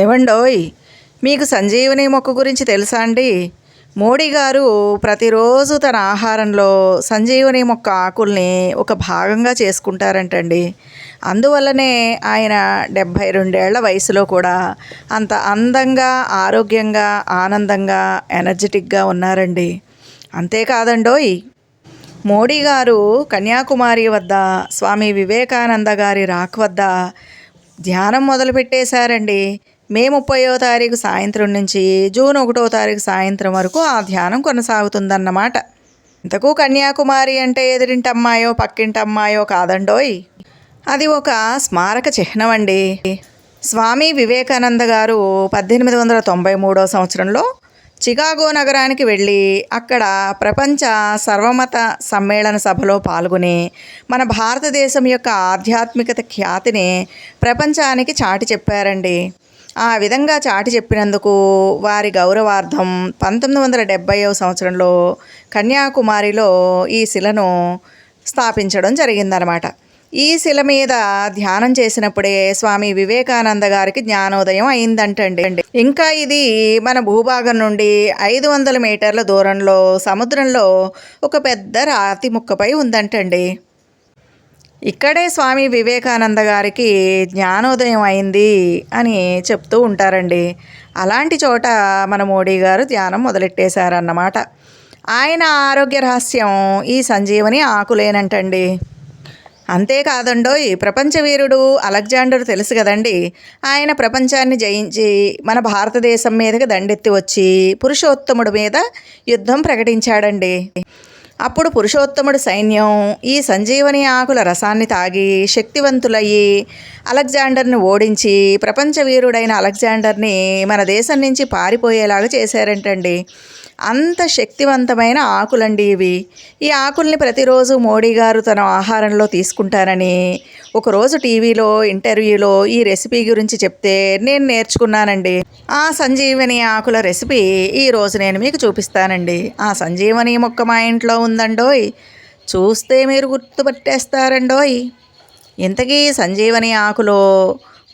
ఏవండోయ్ మీకు సంజీవని మొక్క గురించి తెలుసా అండి? మోడీ గారు ప్రతిరోజు తన ఆహారంలో సంజీవని మొక్క ఆకుల్ని ఒక భాగంగా చేసుకుంటారంటండి. అందువల్లనే ఆయన డెబ్భై రెండేళ్ళ వయసులో కూడా అంత అందంగా ఆరోగ్యంగా ఆనందంగా ఎనర్జెటిక్గా ఉన్నారండి. అంతేకాదండోయ్ మోడీ గారు కన్యాకుమారి వద్ద స్వామి వివేకానంద గారి రాక్ వద్ద ధ్యానం మొదలుపెట్టేశారండి. మే ముప్పయో తారీఖు సాయంత్రం నుంచి జూన్ ఒకటో తారీఖు సాయంత్రం వరకు ఆ ధ్యానం కొనసాగుతుందన్నమాట. ఇంతకు కన్యాకుమారి అంటే ఎదిరింటమ్మాయో పక్కింటమ్మాయో కాదండోయ్? అది ఒక స్మారక చిహ్నం అండి. స్వామి వివేకానంద గారు పద్దెనిమిది వందల తొంభై మూడో సంవత్సరంలో చికాగో నగరానికి వెళ్ళి అక్కడ ప్రపంచ సర్వమత సమ్మేళన సభలో పాల్గొని మన భారతదేశం యొక్క ఆధ్యాత్మికత ఖ్యాతిని ప్రపంచానికి చాటి చెప్పారండి. ఆ విధంగా చాటి చెప్పినందుకు వారి గౌరవార్థం పంతొమ్మిది వందల డెబ్భైవ సంవత్సరంలో కన్యాకుమారిలో ఈ శిలను స్థాపించడం జరిగిందనమాట ఈ శిల మీద ధ్యానం చేసినప్పుడే స్వామి వివేకానంద గారికి జ్ఞానోదయం అయిందంటండి. ఇంకా ఇది మన భూభాగం నుండి ఐదు వందల మీటర్ల దూరంలో సముద్రంలో ఒక పెద్ద రాతి ముక్కపై ఉందంటండి. ఇక్కడే స్వామి వివేకానంద గారికి జ్ఞానోదయం అయింది అని చెప్తూ ఉంటారండి. అలాంటి చోట మన మోడీ గారు ధ్యానం మొదలెట్టేశారన్నమాట. ఆయన ఆరోగ్య రహస్యం ఈ సంజీవని ఆకులేనంటండి. అంతేకాదండోయ్ ప్రపంచ వీరుడు అలెగ్జాండర్ తెలుసు కదండి. ఆయన ప్రపంచాన్ని జయించి మన భారతదేశం మీదకి దండెత్తి వచ్చి పురుషోత్తముడి మీద యుద్ధం ప్రకటించాడండి. అప్పుడు పురుషోత్తముడి సైన్యం ఈ సంజీవని ఆకుల రసాన్ని తాగి శక్తివంతులయ్యి అలెగ్జాండర్ని ఓడించి ప్రపంచ వీరుడైన అలెగ్జాండర్ని మన దేశం నుంచి పారిపోయేలాగా చేశారంటండి. అంత శక్తివంతమైన ఆకులండి ఇవి. ఈ ఆకుల్ని ప్రతిరోజు మోడీ గారు తన ఆహారంలో తీసుకుంటారని ఒకరోజు టీవీలో ఇంటర్వ్యూలో ఈ రెసిపీ గురించి చెప్తే నేను నేర్చుకున్నానండి. ఆ సంజీవని ఆకుల రెసిపీ ఈరోజు నేను మీకు చూపిస్తానండి. ఆ సంజీవని మొక్క మా ఇంట్లో ఉందండోయ్. చూస్తే మీరు గుర్తుపట్టేస్తారండోయ్. ఇంతకీ సంజీవని ఆకులో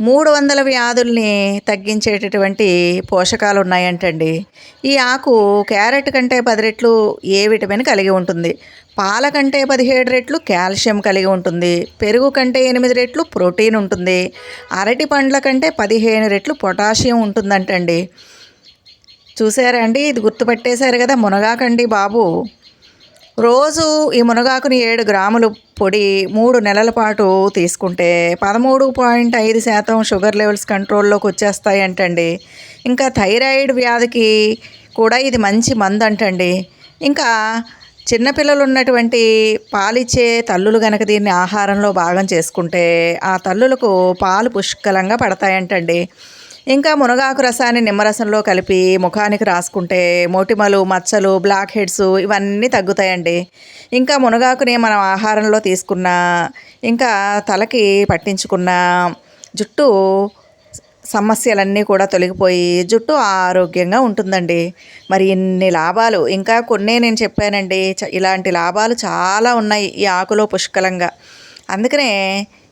మూడు వందల వ్యాధుల్ని తగ్గించేటటువంటి పోషకాలు ఉన్నాయంటండి ఈ ఆకు క్యారెట్ కంటే పది రెట్లు ఏ విటమిన్ కలిగి ఉంటుంది? పాల కంటే పదిహేడు రెట్లు కాల్షియం కలిగి ఉంటుంది. పెరుగు కంటే ఎనిమిది రెట్లు ప్రోటీన్ ఉంటుంది. అరటి పండ్ల కంటే పదిహేను రెట్లు పొటాషియం ఉంటుందంటండి. చూసారా అండి? ఇది గుర్తుపట్టేశారు కదా మునగాకండి బాబు. రోజు ఈ మునగాకుని ఏడు గ్రాములు పొడి మూడు నెలల పాటు తీసుకుంటే పదమూడు పాయింట్ ఐదు శాతం షుగర్ లెవెల్స్ కంట్రోల్లోకి వచ్చేస్తాయి అంటండి. ఇంకా థైరాయిడ్ వ్యాధికి కూడా ఇది మంచి మందు అంటండి ఇంకా చిన్నపిల్లలు ఉన్నటువంటి పాలిచ్చే తల్లులు గనక దీన్ని ఆహారంలో భాగం చేసుకుంటే ఆ తల్లులకు పాలు పుష్కలంగా పడతాయంటండి. ఇంకా మునగాకు రసాన్ని నిమ్మరసంలో కలిపి ముఖానికి రాసుకుంటే మొటిమలు మచ్చలు బ్లాక్ హెడ్స్ ఇవన్నీ తగ్గుతాయండి. ఇంకా మునగాకుని మనం ఆహారంలో తీసుకున్న ఇంకా తలకి పట్టించుకున్న జుట్టు సమస్యలన్నీ కూడా తొలగిపోయి జుట్టు ఆరోగ్యంగా ఉంటుందండి. మరి ఇన్ని లాభాలు. ఇంకా కొన్నే నేను చెప్పానండి చ- ఇలాంటి లాభాలు చాలా ఉన్నాయి ఈ ఆకులో పుష్కలంగా. అందుకనే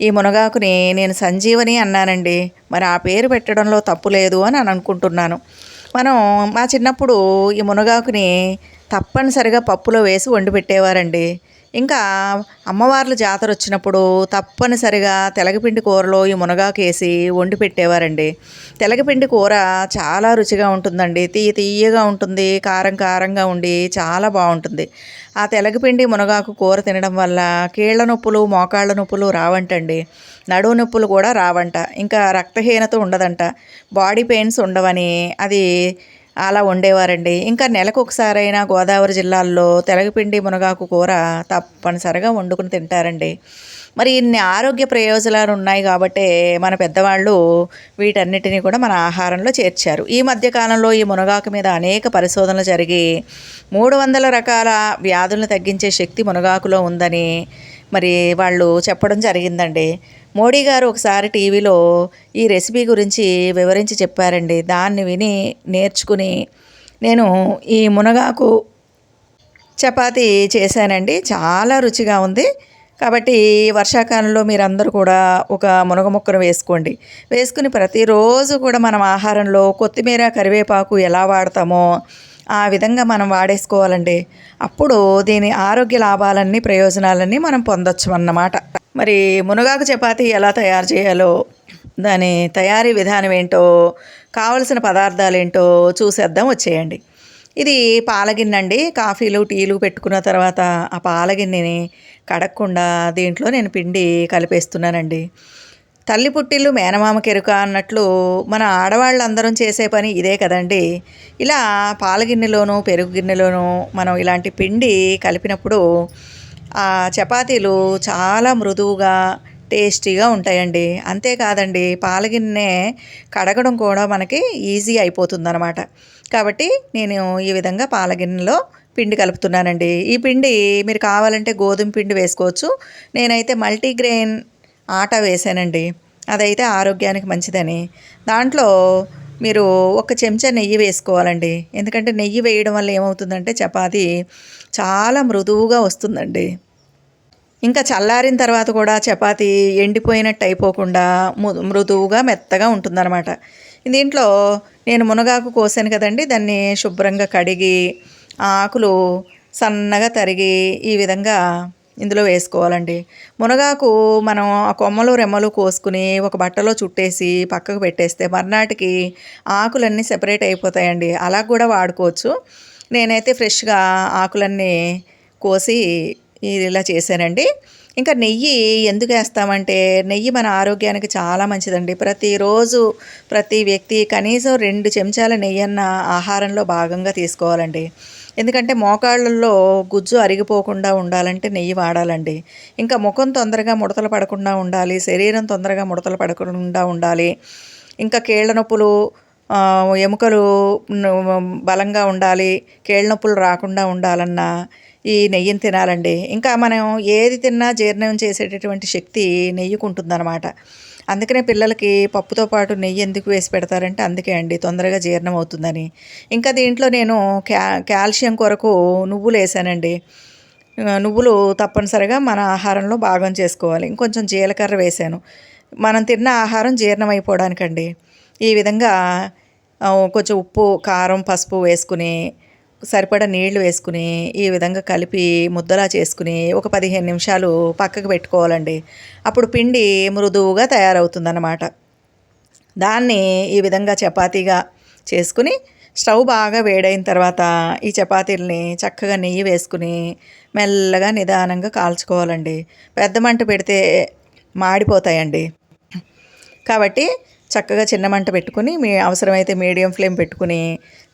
ఈ మునగాకుని నేను సంజీవని అన్నానండి. మరి ఆ పేరు పెట్టడంలో తప్పు లేదు అని అని అనుకుంటున్నాను. మనం మా చిన్నప్పుడు ఈ మునగాకుని తప్పనిసరిగా పప్పులో వేసి వండి పెట్టేవారండి. ఇంకా అమ్మవార్ల జాతర వచ్చినప్పుడు తప్పనిసరిగా తెలగపిండి కూరలో ఈ మునగాకు వేసి వండి పెట్టేవారండి. తెలగపిండి కూర చాలా రుచిగా ఉంటుందండి. తీయ తీయగా ఉంటుంది కారం కారంగా ఉండి చాలా బాగుంటుంది. ఆ తెలగపిండి మునగాకు కూర తినడం వల్ల కీళ్ళ నొప్పులు మోకాళ్ళ నొప్పులు రావంటండి. నడువు నొప్పులు కూడా రావంట. ఇంకా రక్తహీనత ఉండదంట. బాడీ పెయిన్స్ ఉండవని అది అలా వండేవారండి. ఇంకా నెలకు ఒకసారైనా గోదావరి జిల్లాల్లో తెలగపిండి మునగాకు కూర తప్పనిసరిగా వండుకుని తింటారండి. మరి ఇన్ని ఆరోగ్య ప్రయోజనాలు ఉన్నాయి కాబట్టే మన పెద్దవాళ్ళు వీటన్నిటిని కూడా మన ఆహారంలో చేర్చారు. ఈ మధ్యకాలంలో ఈ మునగాకు మీద అనేక పరిశోధనలు జరిగి మూడు వందల రకాల వ్యాధులను తగ్గించే శక్తి మునగాకులో ఉందని మరి వాళ్ళు చెప్పడం జరిగిందండి. మోడీ గారు ఒకసారి టీవీలో ఈ రెసిపీ గురించి వివరించి చెప్పారండి. దాన్ని విని నేర్చుకుని నేను ఈ మునగాకు చపాతీ చేశానండి. చాలా రుచిగా ఉంది. కాబట్టి వర్షాకాలంలో మీరందరూ కూడా ఒక మునగ మొక్కను వేసుకోండి. వేసుకుని ప్రతిరోజు కూడా మనం ఆహారంలో కొత్తిమీర కరివేపాకు ఎలా వాడతామో ఆ విధంగా మనం వాడేసుకోవాలండి అప్పుడు దీని ఆరోగ్య లాభాలన్నీ ప్రయోజనాలన్నీ మనం పొందొచ్చు అన్నమాట. మరి మునగాకు చపాతీ ఎలా తయారు చేయాలో దాని తయారీ విధానం ఏంటో కావలసిన పదార్థాలు ఏంటో చూసేద్దాం వచ్చేయండి. ఇది పాలగిన్నె అండి కాఫీలు టీలు పెట్టుకున్న తర్వాత ఆ పాలగిన్నెని కడగకుండా దీంట్లో నేను పిండి కలిపేస్తున్నానండి. తల్లి పుట్టిల్లు మేనమామ కెరుక అన్నట్లు మన ఆడవాళ్ళందరం చేసే పని ఇదే కదండి. ఇలా పాలగిన్నెలోనూ పెరుగు గిన్నెలోనూ మనం ఇలాంటి పిండి కలిపినప్పుడు ఆ చపాతీలు చాలా మృదువుగా టేస్టీగా ఉంటాయండి. అంతేకాదండి పాలగిన్నె కడగడం కూడా మనకి ఈజీ అయిపోతుందనమాట కాబట్టి నేను ఈ విధంగా పాలగిన్నెలో పిండి కలుపుతున్నానండి. ఈ పిండి మీరు కావాలంటే గోధుమ పిండి వేసుకోవచ్చు. నేనైతే మల్టీగ్రెయిన్ ఆట వేసానండి అదైతే ఆరోగ్యానికి మంచిదని. దాంట్లో మీరు ఒక చెంచా నెయ్యి వేసుకోవాలండి. ఎందుకంటే నెయ్యి వేయడం వల్ల ఏమవుతుందంటే చపాతి చాలా మృదువుగా వస్తుందండి. ఇంకా చల్లారిన తర్వాత కూడా చపాతి ఎండిపోయినట్టు అయిపోకుండా మృదువుగా మెత్తగా ఉంటుందన్నమాట. దీంట్లో నేను మునగాకు కోసాను కదండి. దాన్ని శుభ్రంగా కడిగి ఆకులు సన్నగా తరిగి ఈ విధంగా ఇందులో వేసుకోవాలండి. మునగాకు మనం ఆ కొమ్మలు రెమ్మలు కోసుకుని ఒక బట్టలో చుట్టేసి పక్కకు పెట్టేస్తే మర్నాటికి ఆకులన్నీ సెపరేట్ అయిపోతాయండి. అలా కూడా వాడుకోవచ్చు. నేనైతే ఫ్రెష్గా ఆకులన్నీ కోసి ఇలా చేశానండి. ఇంకా నెయ్యి ఎందుకు వేస్తామంటే నెయ్యి మన ఆరోగ్యానికి చాలా మంచిదండి. ప్రతిరోజు ప్రతి వ్యక్తి కనీసం రెండు చెంచాల నెయ్యి అన్న ఆహారంలో భాగంగా తీసుకోవాలండి. ఎందుకంటే మోకాళ్ళల్లో గుజ్జు అరిగిపోకుండా ఉండాలంటే నెయ్యి వాడాలండి. ఇంకా ముఖం తొందరగా ముడతలు పడకుండా ఉండాలి శరీరం తొందరగా ముడతలు పడకుండా ఉండాలి. ఇంకా కీళ్ళ నొప్పులు ఎముకలు బలంగా ఉండాలి కీళ్ళ నొప్పులు రాకుండా ఉండాలన్నా ఈ నెయ్యిని తినాలండి. ఇంకా మనం ఏది తిన్నా జీర్ణం చేసేటటువంటి శక్తి నెయ్యికి ఉంటుందన్నమాట అందుకనే పిల్లలకి పప్పుతో పాటు నెయ్యి ఎందుకు వేసి పెడతారంటే అందుకే అండి తొందరగా జీర్ణం అవుతుందని. ఇంకా దీంట్లో నేను క్యా కాల్షియం కొరకు నువ్వులు వేసానండి. నువ్వులు తప్పనిసరిగా మన ఆహారంలో భాగం చేసుకోవాలి. ఇంకొంచెం జీలకర్ర వేసాను. మనం తిన్న ఆహారం జీర్ణం అయిపోవడానికండి ఈ విధంగా కొంచెం ఉప్పు కారం పసుపు వేసుకుని సరిపడా నీళ్ళు వేసుకుని ఈ విధంగా కలిపి ముద్దలా చేసుకుని ఒక పదిహేను నిమిషాలు పక్కకు పెట్టుకోవాలండి. అప్పుడు పిండి మృదువుగా తయారవుతుందన్నమాట. దాన్ని ఈ విధంగా చపాతీగా చేసుకుని స్టవ్ బాగా వేడైన తర్వాత ఈ చపాతీలని చక్కగా నెయ్యి వేసుకుని మెల్లగా నిదానంగా కాల్చుకోవాలండి. పెద్ద మంట పెడితే మాడిపోతాయండి. కాబట్టి చక్కగా చిన్న మంట పెట్టుకుని మీ అవసరమైతే మీడియం ఫ్లేమ్ పెట్టుకుని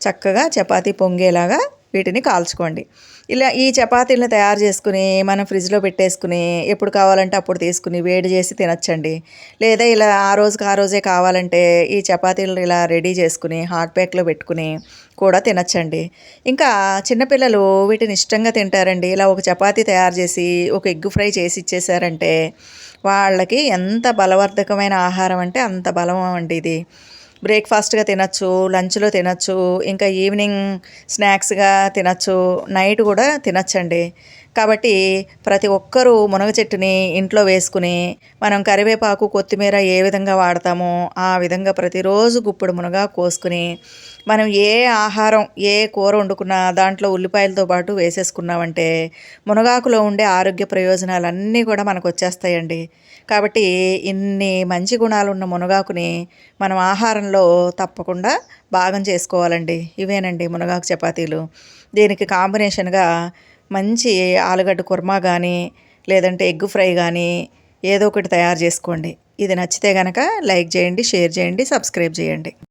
చక్కగా చపాతీ పొంగేలాగా వీటిని కాల్చుకోండి. ఇలా ఈ చపాతీలను తయారు చేసుకుని మనం ఫ్రిడ్జ్లో పెట్టేసుకుని ఎప్పుడు కావాలంటే అప్పుడు తీసుకుని వేడి చేసి తినచ్చండి. లేదా ఇలా ఆ రోజుకి ఆ రోజే కావాలంటే ఈ చపాతీలు ఇలా రెడీ చేసుకుని హాట్ ప్యాక్లో పెట్టుకుని కూడా తినచ్చండి. ఇంకా చిన్నపిల్లలు వీటిని ఇష్టంగా తింటారండి. ఇలా ఒక చపాతీ తయారు చేసి ఒక ఎగ్ ఫ్రై చేసి ఇచ్చేసారంటే వాళ్ళకి ఎంత బలవర్ధకమైన ఆహారం అంటే అంత బలం అండి ఇది. బ్రేక్ఫాస్ట్గా తినచ్చు లంచ్లో తినచ్చు ఇంకా ఈవినింగ్ స్నాక్స్గా తినచ్చు నైట్ కూడా తినచ్చండి. కాబట్టి ప్రతి ఒక్కరూ మునగ చెట్టుని ఇంట్లో వేసుకుని మనం కరివేపాకు కొత్తిమీర ఏ విధంగా వాడతామో ఆ విధంగా ప్రతిరోజు గుప్పుడు మునగ కోసుకుని మనం ఏ ఆహారం ఏ కూర వండుకున్నా దాంట్లో ఉల్లిపాయలతో పాటు వేసేసుకున్నామంటే మునగాకులో ఉండే ఆరోగ్య ప్రయోజనాలన్నీ కూడా మనకు వచ్చేస్తాయండి కాబట్టి ఇన్ని మంచి గుణాలు ఉన్న మునగాకుని మనం ఆహారంలో తప్పకుండా భాగం చేసుకోవాలండి. ఇవేనండి మునగాకు చపాతీలు. దీనికి కాంబినేషన్గా మంచి ఆలుగడ్డ కుర్మా కానీ లేదంటే ఎగ్ ఫ్రై కానీ ఏదో ఒకటి తయారు చేసుకోండి. ఇది నచ్చితే కనుక లైక్ చేయండి షేర్ చేయండి సబ్స్క్రైబ్ చేయండి.